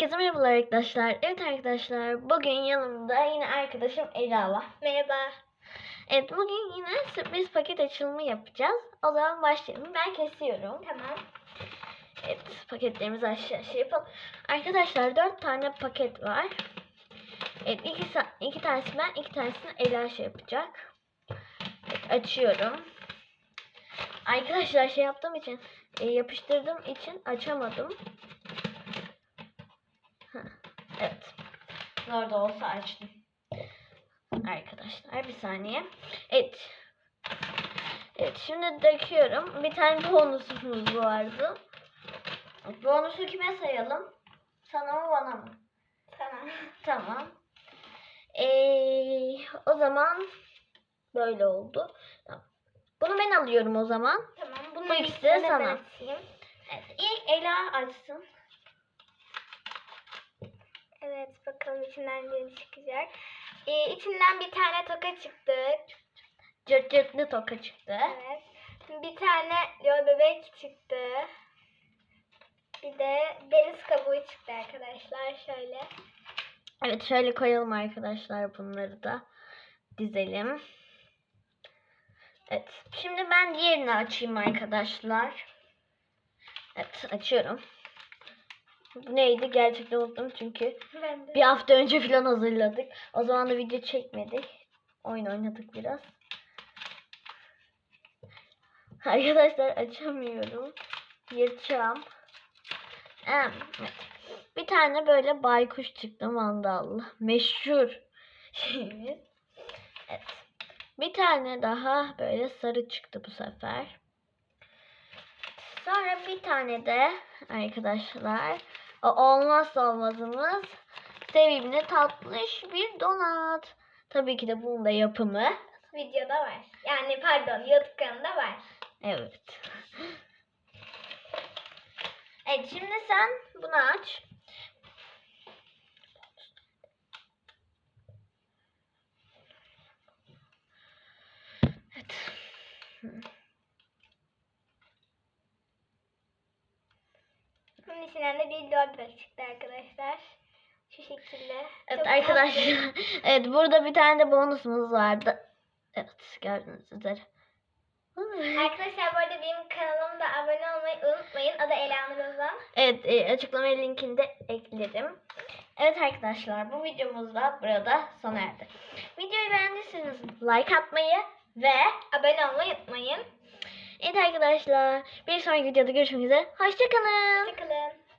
Herkese merhabalar arkadaşlar. Evet arkadaşlar bugün yanımda yine arkadaşım Ela var. Merhaba. Evet bugün yine sürpriz paket açılımı yapacağız. O zaman başlayalım. Ben kesiyorum. Tamam. Evet paketlerimizi aşağı aşağı yapalım. Arkadaşlar dört tane paket var. Evet iki, iki tanesi ben iki tanesini Ela şey yapacak. Evet açıyorum. Arkadaşlar şey yaptığım için e, yapıştırdığım için açamadım. Heh, Evet. Orada olsa açtım. Arkadaşlar bir saniye. Evet. Evet şimdi döküyorum. Bir tane bonusumuz vardı. Bonusu kime sayalım? Sana mı bana mı? Tamam. Tamam. Ee, o zaman böyle oldu. Tamam. Bunu ben alıyorum o zaman. Tamam. Bunun Bu ikisi de sana. Evet, ilk Ela açsın. Evet bakalım içinden ne çıkacak. Ee, içinden bir tane toka çıktı. Cırt cırtlı toka çıktı. Evet. Bir tane yol bebek çıktı. Bir de deniz kabuğu çıktı arkadaşlar. Şöyle. Evet şöyle koyalım arkadaşlar bunları da dizelim. Evet şimdi ben diğerini açayım arkadaşlar. Evet açıyorum. Bu neydi gerçekten unuttum çünkü bir hafta önce falan hazırladık. O zaman da video çekmedik. Oyun oynadık biraz. Arkadaşlar açamıyorum. Yırtacağım. Evet. Bir tane böyle baykuş çıktı mandallı. Meşhur şeyimiz. Evet. Bir tane daha böyle sarı çıktı bu sefer. Sonra bir tane de arkadaşlar o olmazsa olmazımız sevimli tatlış bir donat. Tabii ki de bunun da yapımı. Videoda var. Yani pardon YouTube kanalında var. Evet. Evet şimdi sen bunu aç. Evet. Bunun içinden de bir bebek çıktı arkadaşlar. Şu şekilde. Evet Çok arkadaşlar. evet burada bir tane de bonusumuz vardı. Evet gördüğünüz üzere. Arkadaşlar bu arada benim kanalıma da abone olmayı unutmayın. Adı Elanur Ozan. Evet e, açıklama linkini de ekledim. Evet arkadaşlar bu videomuz da burada sona erdi. Videoyu beğendiyseniz like atmayı ve Abone olmayı unutmayın. Evet arkadaşlar bir sonraki videoda görüşmek üzere. Hoşçakalın. Hoşçakalın.